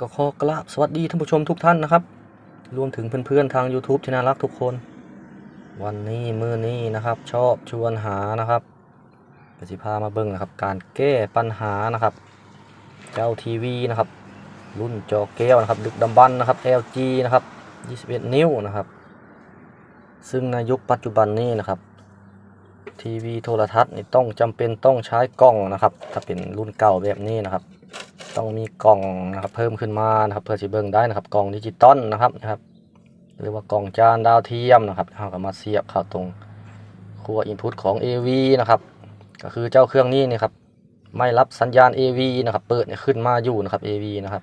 ก็ขอกราบสวัสดีท่านผู้ชมทุกท่านนะครับ รวมถึงเพื่อนๆทาง YouTube ที่น่ารักทุกคน วันนี้มือนี้นะครับ ชอบชวนหานะครับกสิพามาเบิ่งนะครับ การแก้ปัญหานะครับ เจ้าทีวีนะครับ รุ่นจอแก้วนะครับดึกดำบรรพ์นะครับ LG นะครับ21 นิ้วนะครับ ซึ่งในยุคปัจจุบันนี้นะครับทีวีโทรทัศน์นี่ต้องจำเป็นต้องใช้กล้องนะครับ ถ้าเป็นรุ่นเก่าแบบนี้นะครับ ต้องมีกล่องนะครับเพิ่มขึ้นมานะครับเพื่อจะเบิ่งได้นะครับกล่องดิจิตอลนะครับนะครับหรือว่ากล่องจานดาวเทียมนะครับเราก็มาเสียบเข้าตรงขั้วอินพุตของ AV นะครับก็คือเจ้าเครื่องนี้นี่ครับไม่รับสัญญาณ AV นะครับเปิดเนี่ยขึ้นมาอยู่นะครับ AV นะครับ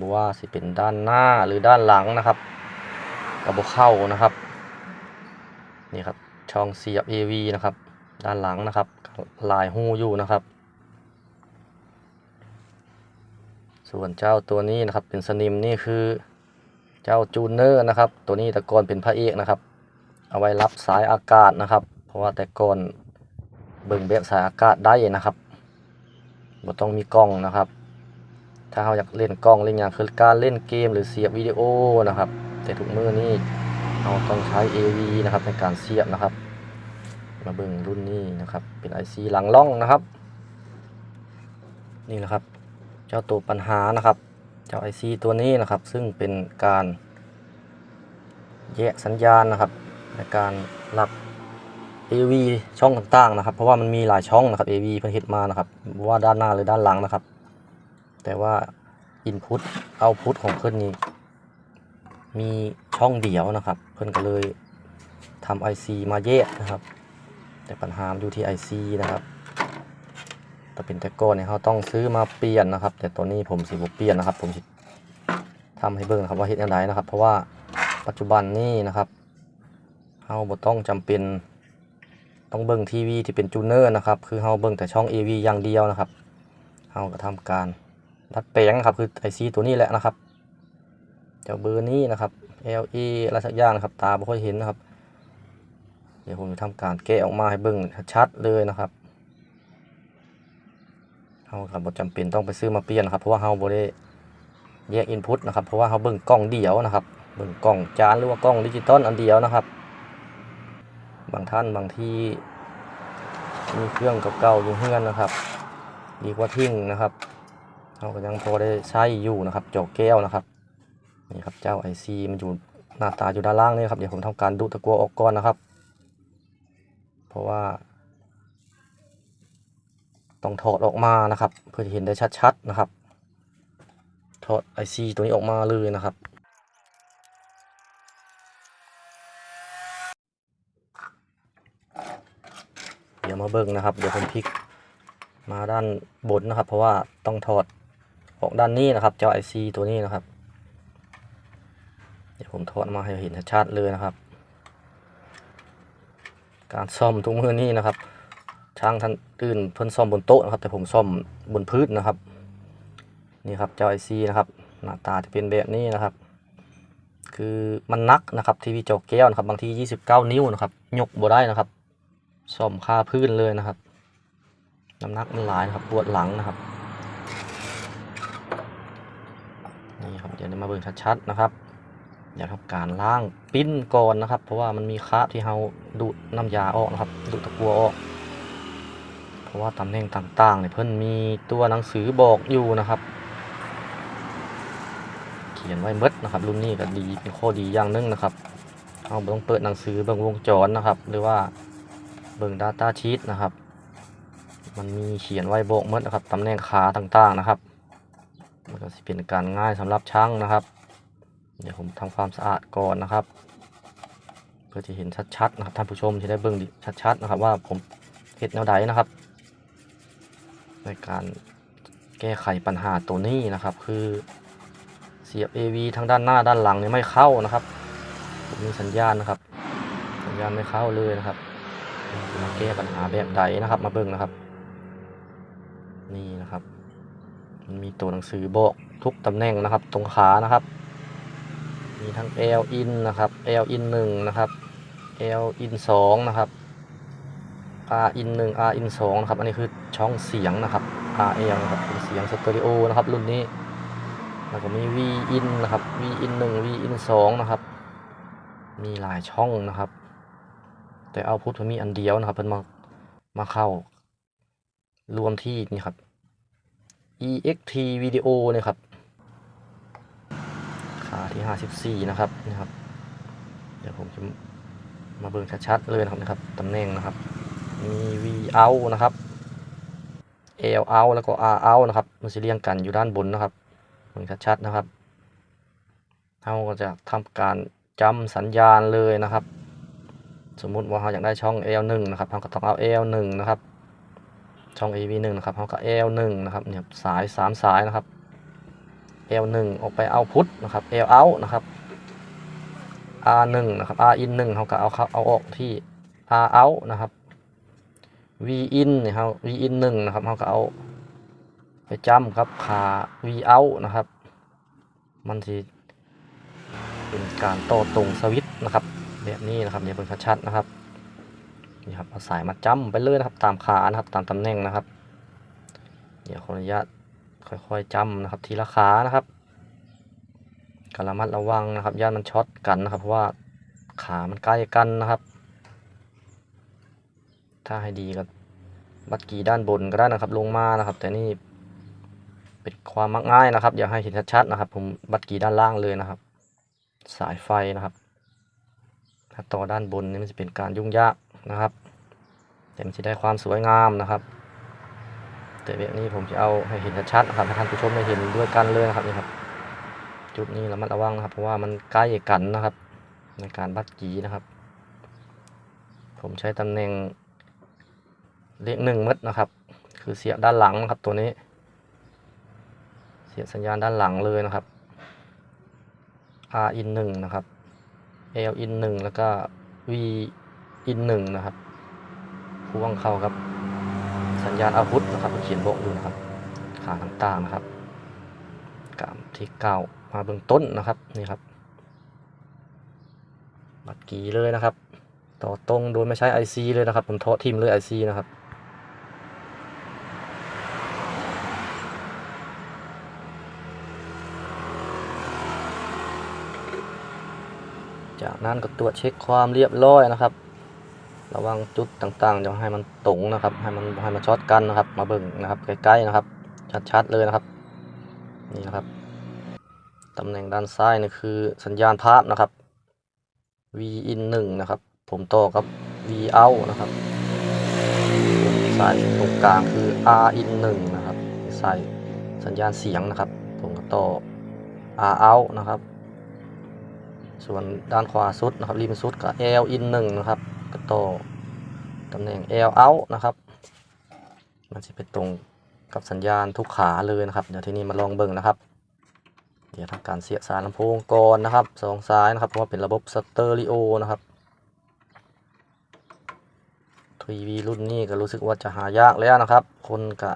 บอกว่าสิเป็นด้านหน้าหรือด้านหลังนะครับกระบอกเข้านะครับนี่ครับช่องเสียบ AV นะครับด้านหลังนะครับลายหูอยู่นะครับ ส่วนเจ้าตัวนี้นะครับเป็นสนิมนี่คือเจ้าจูเนอร์นะครับ ตัวนี้แต่ก่อนเป็นพระเอกนะครับ เอาไว้รับสายอากาศนะครับ เพราะว่าแต่ก่อนเบิ่งแบบสายอากาศได้นะครับบ่ต้องมีกล้องนะครับ ถ้าเราอยากเล่นกล้องเล่นอย่างคือการเล่นเกมหรือเสียบวิดีโอนะครับ แต่ทุกมือนี้เราต้องใช้ AV นะครับในการเสียบนะครับ มาเบิ่งรุ่นนี้นะครับ เป็น IC หลังล่องนะครับ นี่นะครับ จ้าตัวปัญหานะครับ เจ้า IC ตัวนี้นะครับ ซึ่งเป็นการแยกสัญญาณนะครับ ในการรับ AV ช่องต่างๆนะครับ เพราะว่ามันมีหลายช่องนะครับ AV เพิ่นเฮ็ดมานะครับว่าด้านหน้าหรือด้านหลังนะครับ แต่ว่า Input Output ของเพิ่นนี่มีช่องเดียวนะครับ เพิ่นก็เลยทำ IC มาแยกนะครับ แต่ปัญหาอยู่ที่ IC นะครับ ถ้าเป็นแต่ก่อนเนี่ยเขาต้องซื้อมาเปลี่ยนนะครับ แต่ตัวนี้ผมสิบ่เปลี่ยนนะครับ ผมสิทำให้เบิ่งครับว่าเฮ็ดจังไดนะครับ เพราะว่าปัจจุบันนี้นะครับเฮาบ่ต้องจำเป็นต้องเบิ่งทีวีที่เป็นจูเนอร์นะครับ คือเฮาเบิ่งแต่ช่อง AV อย่างเดียวนะครับเฮาก็ทำการดัดแปลงครับคือ IC ตัวนี้แหละนะครับเจ้าเบอร์นี้นะครับ LA อะไรสักอย่างนะครับ ตาบ่ค่อยเห็นนะครับ เดี๋ยวผมจะทำการแกะออกมาให้เบิ่งชัดๆเลยนะครับ เฮาครับบ่จำเป็นต้องไปซื้อมาเปลี่ยนนะครับเพราะว่าเฮาบ่ได้แยกอินพุตนะครับเพราะว่าเฮาเบิ่งกล้องเดียวนะครับเบิ่งกล้องจานหรือว่ากล้องดิจิตอลอันเดียวนะครับ บางท่านบางที่มีเครื่องเก่าๆอยู่เฮือนนะครับ ดีกว่าทิ้งนะครับเฮาก็ยังพอได้ใช้อยู่นะครับจอกแก้วนะครับนี่ครับเจ้า IC มันอยู่หน้าตาอยู่ด้านล่างนี่ครับเดี๋ยวผมทำการดูตะกัวออกก่อนนะครับ เพราะว่า ต้องถอดออกมานะครับ เพื่อจะเห็นได้ชัดๆนะครับ ถอด IC ตัวนี้ออกมาเลยนะครับ เดี๋ยวมาเบิ่งนะครับ เดี๋ยวผมพลิกมาด้านบนนะครับ เพราะว่าต้องถอดออกด้านนี้นะครับเจ้า IC ตัวนี้นะครับ เดี๋ยวผมถอดมาให้เห็นชัดๆเลยนะครับ การซ่อมทุกมือนี้นะครับ ช่างท่านอื่นเพิ่นซ่อมบนโต๊ะนะครับ แต่ผมซ่อมบนพื้นนะครับ นี่ครับเจ้าไอซีนะครับ หน้าตาจะเป็นแบบนี้นะครับ คือมันนักนะครับทีวีจอแก้วนะครับ บางที 29 นิ้วนะครับ ยกบ่ได้นะครับซ่อมคาพื้นเลยนะครับน้ำหนักมันหลายนะครับปวดหลังนะครับนี่ครับเดี๋ยวมาเบิ่งชัดๆนะครับเดี๋ยวทำการล้างปิ้นก่อนนะครับ เพราะว่ามันมีคราบที่เราดูดน้ำยาออกนะครับดูดตะกัวออก ราะว่าตำแหน่งต่างๆเนี่ยเพิ่นมีตัวหนังสือบอกอยู่นะครับ เขียนไว้หมดนะครับ รุ่นนี้ก็ดีเป็นข้อดีอย่างหนึงนะครับเราต้องเปิดหนังสือเบิ่งวงจรนะครับ หรือว่าเบิ่ง Data Sheet นะครับ มันมีเขียนไว้บอกหมดนะครับตำแหน่งขาต่างๆนะครับมันก็สิเป็นการง่ายสำหรับช่างนะครับ เดี๋ยวผมทำความสะอาดก่อนนะครับเพื่อจะเห็นชัดๆนะครับท่านผู้ชมจะได้เบิ่งดิชัดๆนะครับ ว่าผมเห็ดแนวใดนะครับ การแก้ไขปัญหาตัวนี้นะครับ คือเสียบ AV ทั้งด้านหน้าด้านหลังนี่ไม่เข้านะครับมีสัญญาณนะครับ สัญญาณไม่เข้าเลยนะครับมาแก้ปัญหาแบบใดนะครับ มาเบิ่งนะครับ นี่นะครับมันมีตัวหนังสือบอกทุกตำแหน่งนะครับ ตรงขานะครับ มีทั้ง L in นะครับ L in 1นะครับ L in 2นะครับ R in 1 R in 2นะครับ อันนี้คือ ช่องเสียงนะครับ RL นะครับเป็นเสียงสเตอริโอนะครับ รุ่นนี้แล้วก็มี V in นะครับ V in 1 V in 2 นะครับ มีหลายช่องนะครับ แต่เอาพุทธมีอันเดียวนะครับเพิ่นมามาเข้ารวมที่นี่ครับ EXT Video เนี่ยครับขาที่54นะครับนี่ครับ เดี๋ยวผมจะมาเบิ่งชัดๆเลยนะครับนะครับตำแหน่งนะครับมี V out นะครับ L out แล้วก็ R out นะครับ มันจะเรียงกันอยู่ด้านบนนะครับเบิ่งชัดๆนะครับเราก็จะทำการจำสัญญาณเลยนะครับ สมมุติว่าเราอยากได้ช่อง L1 นะครับเราก็ต้องเอา L1 นะครับ ช่อง AV1 นะครับเราก็ L1 นะครับเนี่ยสาย 3 สายนะครับ L1 ออกไปเอาพุทนะครับ L out นะครับ R1 นะครับ R in 1เขาก็เอาเข้าเอาออกที่ R out นะครับ V in นี่ยครับ V in 1นะครับเขาก็เอา ไปจ้ำครับขา V out นะครับ มันจะเป็นการโต้ตรงสวิตนะครับ แบบนี้นะครับเดี๋ยวเป็นชัดๆนะครับนี่ครับเอาสายมาจ้ำไปเลยนะครับ ตามขานะครับตามตำแหน่งนะครับเดี๋ยวขออนุญาตค่อยๆจ้ำนะครับ ทีละขานะครับกระมัดระวังนะครับย่านมันช็อตกันนะครับ เพราะว่าขามันใกล้กันนะครับ ถ้าให้ดีก็บัดกีด้านบนก็ได้นะครับ ลงมานะครับ แต่นี่เป็นความมักง่ายนะครับ อยากให้เห็นชัดๆนะครับ ผมบัดกีด้านล่างเลยนะครับ สายไฟนะครับถ้าต่อด้านบนนี่มันจะเป็นการยุ่งยากนะครับ แต่มันจะได้ความสวยงามนะครับ แต่แบบนี้ผมจะเอาให้เห็นชัดๆนะครับให้ท่านผู้ชมได้เห็นด้วยกันเลยนะครับนี่ครับ จุดนี้ระมัดระวังนะครับ เพราะว่ามันใกล้กันนะครับ ในการบัดกีนะครับ ผมใช้ตำแหน่ง เลขหนึ่งมัดนะครับ คือเสียบด้านหลังนะครับตัวนี้ เสียบสัญญาณด้านหลังเลยนะครับ R in หนึ่งนะครับ L in หนึ่งแล้วก็ V in หนึ่งนะครับพ่วงเข้าครับ สัญญาณอาวุธนะครับเขียนบอกอยู่นะครับขาต่างๆนะครับกามที่เก้ามาเบื้องต้นนะครับนี่ครับ บัตรกีเลยนะครับ ต่อตรงโดยไม่ใช้ IC เลยนะครับ ผมเทาะทิมเลย IC นะครับ จาก นั้นก็ตรวจเช็คความเรียบร้อยนะครับ ระวังจุดต่างๆอย่าให้มันตรงนะครับ ให้มันให้มันช็อตกันนะครับ มาเบิ่งนะครับใกล้ๆนะครับ ชัดๆเลยนะครับ นี่นะครับตำแหน่งด้านซ้ายนี่คือสัญญาณภาพนะครับ V in 1นะครับ ผมต่อกับ V out นะครับสายตรงกลางคือ R in 1นะครับสายสัญญาณเสียงนะครับ ผมก็ต่อ R out นะครับ ส่วนด้านขวาสุดนะครับริมสุดก็ L in 1นะครับก็ต่อตำแหน่ง L out นะครับ มันจะไปตรงกับสัญญาณทุกขาเลยนะครับ เดี๋ยวที่นี้มาลองเบิ่งนะครับ เดี๋ยวทำการเสียบสายลำโพงก่อนนะครับสองสายนะครับเพราะว่าเป็นระบบสเตอริโอนะครับทีวีรุ่นนี้ก็รู้สึกว่าจะหายากแล้วนะครับ คนก็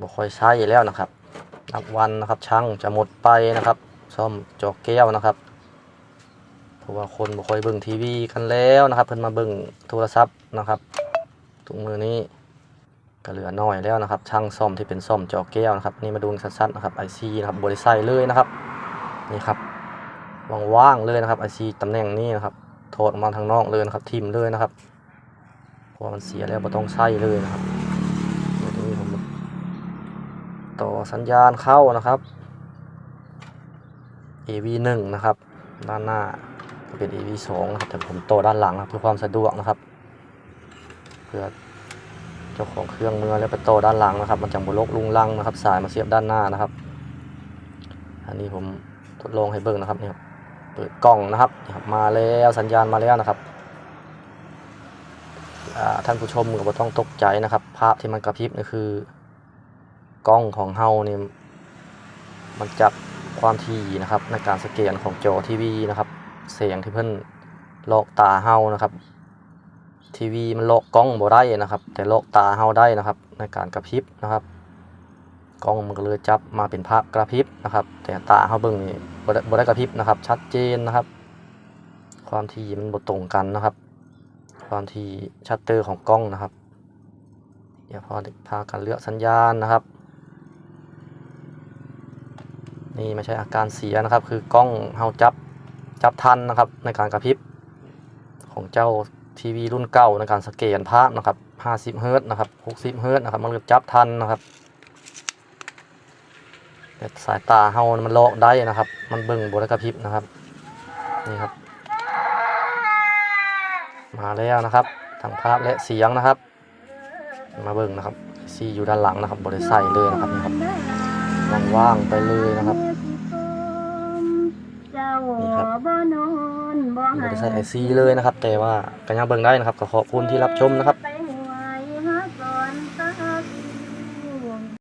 บ่ค่อยใช้แล้วนะครับนับวันนะครับช่างจะหมดไปนะครับ ซ่อมจอกแก้วนะครับ ราะว่าคนบ่ค่อยเบิ่งทีวีกันแล้วนะครับเพิ่นมาเบิ่งโทรศัพท์นะครับทุกมือนี้ก็เหลือน้อยแล้วนะครับ ช่างซ่อมที่เป็นซ่อมจอแก้วนะครับ นี่มาดูชัดๆนะครับ IC นะครับบริไซเลยนะครับนี่ครับว่างๆเลยนะครับ IC ตำแหน่งนี้นะครับโทษออกมาทางนอกเลยนะครับทิมเลยนะครับเพราะมันเสียแล้วบ่ต้องใช้เลยนะครับเดี๋ยวนี้ผมต่อสัญญาณเข้านะครับ AV1 นะครับ ด้านหน้า เป็น AV2 นะครับแต่ผมโตด้านหลังนะเพื่อความสะดวกนะครับ เพื่อเจ้าของเครื่องเมื่อแล้วไปโตด้านหลังนะครับ มันจะบุลกลุงลังนะครับ สายมาเสียบด้านหน้านะครับ อันนี้ผมทดลองให้เบิ่งนะครับนี่ครับเปิดกล้องนะครับนี่ครับ มาแล้วสัญญาณมาแล้วนะครับท่านผู้ชมก็บ่ต้องตกใจนะครับ ภาพที่มันกระพริบนี่คือกล้องของเฮานี่มันจับความถี่นะครับในการสแกนของจอทีวีนะครับ เสียงที่เพิ่นลอกตาเฮานะครับ ทีวีมันลอกกล้องบ่ได้นะครับ แต่ลอกตาเฮาได้นะครับ ในการกระพริบนะครับกล้องมันก็เลยจับมาเป็นภาพกระพริบนะครับ แต่ตาเฮาเบิ่งนี่บ่ได้บ่ได้กระพริบนะครับ ชัดเจนนะครับ ความถี่มันบ่ตรงกันนะครับ ความถี่ชัตเตอร์ของกล้องนะครับเดี๋ยวพอพากันเลือกสัญญาณนะครับนี่ไม่ใช่อาการเสียนะครับ คือกล้องเฮาจับ จับทันนะครับในการกระพริบของเจ้าทีวีรุ่นเก่าในการสแกนภาพนะครับ50เฮิรต์นะครับ60เฮิรต์นะครับมันก็จับทันนะครับสายตาเฮามันลอกได้นะครับ มันเบิ่งบได้กระพริบนะครับนี่ครับ มาแล้วนะครับทั้งภาพและเสียงนะครับ มาเบิ่งนะครับซีอยู่ด้านหลังนะครับบริใส่เลยนะครับนี่ครับว่างๆไปเลยนะครับ นี่ครับบ่นอนบ่บริใส่ไอซีเลยนะครับ แต่ว่าก็ยังเบิ่งได้นะครับก็ขอบคุณที่รับชมนะครับ